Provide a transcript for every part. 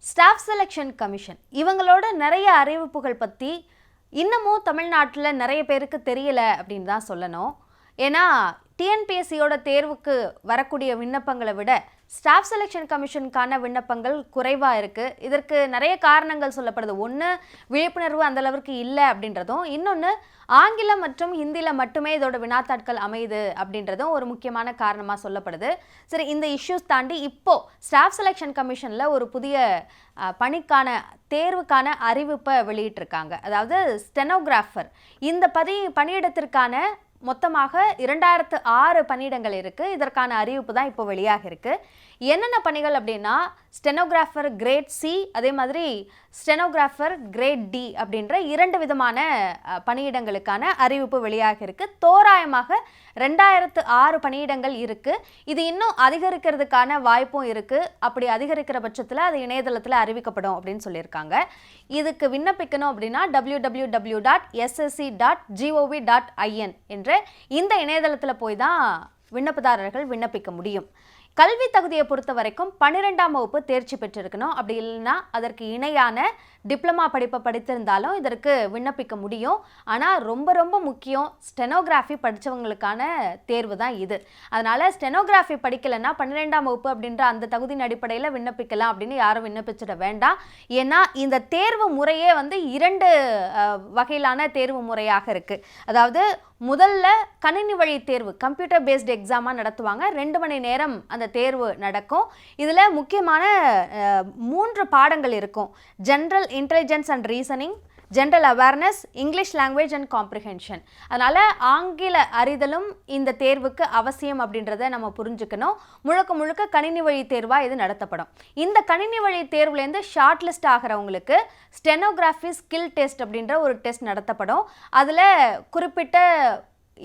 Staff selection commission இவங்களோட நிறைய அறிவிப்புகள் பற்றி இன்னமும் தமிழ்நாட்டில் நிறைய பேருக்கு தெரியல அப்படின்னு தான் சொல்லணும். ஏன்னா டிஎன்பிஎஸ்சியோட தேர்வுக்கு வரக்கூடிய விண்ணப்பங்களை விட ஸ்டாஃப் செலெக்ஷன் கமிஷனுக்கான விண்ணப்பங்கள் குறைவாக இருக்குது இதற்கு நிறைய காரணங்கள் சொல்லப்படுது. ஒன்று விழிப்புணர்வு அந்தளவுக்கு இல்லை அப்படின்றதும் இன்னொன்று ஆங்கிலம் மற்றும் ஹிந்தியில் மட்டுமே இதோட வினாத்தாட்கள் அமையுது அப்படின்றதும் ஒரு முக்கியமான காரணமாக சொல்லப்படுது. சரி இந்த இஷ்யூஸ் தாண்டி இப்போது ஸ்டாஃப் செலெக்ஷன் கமிஷனில் ஒரு புதிய பணிக்கான தேர்வுக்கான அறிவிப்பை வெளியிட்டிருக்காங்க. அதாவது ஸ்டெனோகிராஃபர் இந்த பதி பணியிடத்திற்கான மொத்தமாக இரண்டாயிரத்து ஆறு பணியிடங்கள் இருக்குது இதற்கான அறிவிப்பு தான் இப்போ வெளியாக இருக்குது என்னென்ன பணிகள் அப்படின்னா ஸ்டெனோகிராஃபர் கிரேட் சி அதே மாதிரி ஸ்டெனோகிராஃபர் கிரேட் டி அப்படின்ற இரண்டு விதமான பணியிடங்களுக்கான அறிவிப்பு வெளியாக இருக்கு. தோராயமாக ரெண்டாயிரத்து ஆறு பணியிடங்கள் இருக்கு. இது இன்னும் அதிகரிக்கிறதுக்கான வாய்ப்பும் இருக்கு. அப்படி அதிகரிக்கிற பட்சத்தில் அது இணையதளத்தில் அறிவிக்கப்படும் அப்படின்னு சொல்லியிருக்காங்க. இதுக்கு விண்ணப்பிக்கணும் அப்படின்னா W W W dot SSC dot G O V dot I N என்ற இந்த இணையதளத்தில் போய் தான் விண்ணப்பதாரர்கள் விண்ணப்பிக்க முடியும். கல்வி தகுதியை பொறுத்த வரைக்கும் பன்னிரெண்டாம் வகுப்பு தேர்ச்சி பெற்றிருக்கணும். அப்படி இல்லைன்னா அதற்கு இணையான டிப்ளமா படிப்பை படித்திருந்தாலும் இதற்கு விண்ணப்பிக்க முடியும். ஆனால் ரொம்ப ரொம்ப முக்கியம் ஸ்டெனோகிராஃபி படித்தவங்களுக்கான தேர்வு தான் இது. அதனால் ஸ்டெனோகிராஃபி படிக்கலைன்னா பன்னிரெண்டாம் வகுப்பு அப்படின்ற அந்த தகுதியின் அடிப்படையில் விண்ணப்பிக்கலாம் அப்படின்னு யாரும் விண்ணப்பிச்சிட வேண்டாம். ஏன்னா இந்த தேர்வு முறையே வந்து இரண்டு வகையிலான தேர்வு முறையாக இருக்குது அதாவது முதல்ல கணினி வழி தேர்வு கம்ப்யூட்டர் பேஸ்டு எக்ஸாமாக நடத்துவாங்க. ரெண்டு மணி நேரம் அந்த தேர்வு நடக்கும். இதில் முக்கியமான மூன்று பாடங்கள் இருக்கும். General intelligence and reasoning general awareness English language and comprehension அதனால் ஆங்கில அறிதலும் இந்த தேர்வுக்கு அவசியம் அப்படின்றத நம்ம புரிஞ்சுக்கணும். முழுக்க முழுக்க கணினி வழி தேர்வாக இது நடத்தப்படும். இந்த கணினி வழி தேர்வுலேருந்து ஷார்ட் லிஸ்ட் ஆகிறவங்களுக்கு ஸ்டெனோகிராஃபி ஸ்கில் டெஸ்ட் அப்படின்ற ஒரு டெஸ்ட் நடத்தப்படும். அதில் குறிப்பிட்ட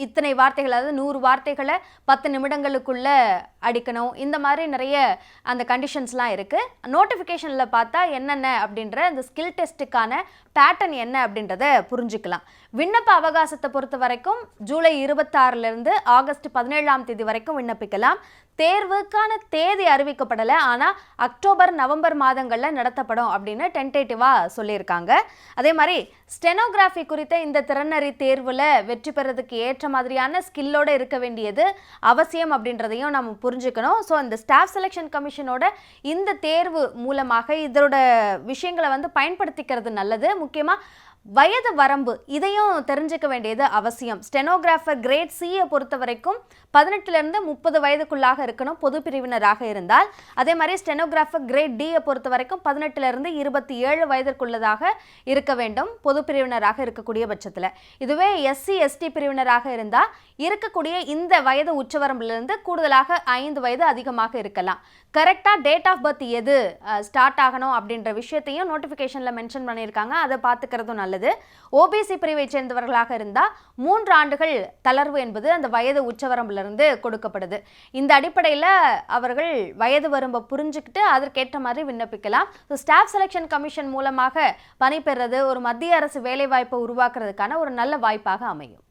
இத்தனை வார்த்தைகள் அதாவது நூறு வார்த்தைகளை பத்து நிமிடங்களுக்குள்ள அடிக்கணும். இந்த மாதிரி நிறைய அந்த கண்டிஷன்ஸ்லாம் இருக்குது நோட்டிஃபிகேஷனில் பார்த்தா என்னென்ன அப்படின்ற அந்த ஸ்கில் டெஸ்ட்டுக்கான பேட்டர்ன் என்ன அப்படின்றத புரிஞ்சுக்கலாம். விண்ணப்ப அவகாசத்தை பொறுத்த வரைக்கும் ஜூலை இருபத்தாறுலேருந்து ஆகஸ்ட் பதினேழாம் தேதி வரைக்கும் விண்ணப்பிக்கலாம். தேர்வுக்கான தேதி அறிவிக்கப்படலை ஆனால் அக்டோபர் நவம்பர் மாதங்களில் நடத்தப்படும் அப்படின்னு டென்டேட்டிவாக சொல்லியிருக்காங்க. அதே மாதிரி ஸ்டெனோகிராஃபி குறித்த இந்த திறனறி தேர்வில் வெற்றி பெறதுக்கு ஏற்ற மாதிரியான ஸ்கில்லோடு இருக்க வேண்டியது அவசியம் அப்படின்றதையும் நம்ம புரிஞ்சுக்கணும். ஸோ இந்த ஸ்டாஃப் செலெக்ஷன் கமிஷனோட இந்த தேர்வு மூலமாக இதோட விஷயங்களை வந்து பயன்படுத்திக்கிறது நல்லது. முக்கியமாக வயது வரம்பு இதையும் தெரிஞ்சுக்க வேண்டியது அவசியம். ஸ்டெனோகிராஃபர் கிரேட் சியை பொறுத்த வரைக்கும் பதினெட்டுலேருந்து முப்பது வயதுக்குள்ளாக இருக்கணும் பொது பிரிவினராக இருந்தால். அதே மாதிரி ஸ்டெனோகிராஃபர் கிரேட் டியை பொறுத்த வரைக்கும் பதினெட்டுலேருந்து இருபத்தி ஏழு வயதிற்குள்ளதாக இருக்க வேண்டும் பொது பிரிவினராக இருக்கக்கூடிய பட்சத்தில். இதுவே எஸ்சி எஸ்டி பிரிவினராக இருந்தால் இருக்கக்கூடிய இந்த வயது உச்சவரம்பிலிருந்து கூடுதலாக ஐந்து வயது அதிகமாக இருக்கலாம். கரெக்டாக டேட் ஆஃப் பர்த் எது ஸ்டார்ட் ஆகணும் அப்படின்ற விஷயத்தையும் நோட்டிஃபிகேஷனில் மென்ஷன் பண்ணியிருக்காங்க. அதை பார்த்துக்கிறதும் நல்லது. ஓபிசி பிரிவை சேர்ந்தவர்களாக இருந்தால் மூன்று ஆண்டுகள் தளர்வு என்பது அந்த வயது உச்சவரம்பிலிருந்து கொடுக்கப்படுது. இந்த அடிப்படையில் அவர்கள் வயது வரம்பை புரிஞ்சுக்கிட்டு அதற்கேற்ற மாதிரி விண்ணப்பிக்கலாம். ஸோ ஸ்டாஃப் செலெக்ஷன் கமிஷன் மூலமாக பணிபெறது ஒரு மத்திய அரசு வேலைவாய்ப்பை உருவாக்குறதுக்கான ஒரு நல்ல வாய்ப்பாக அமையும்.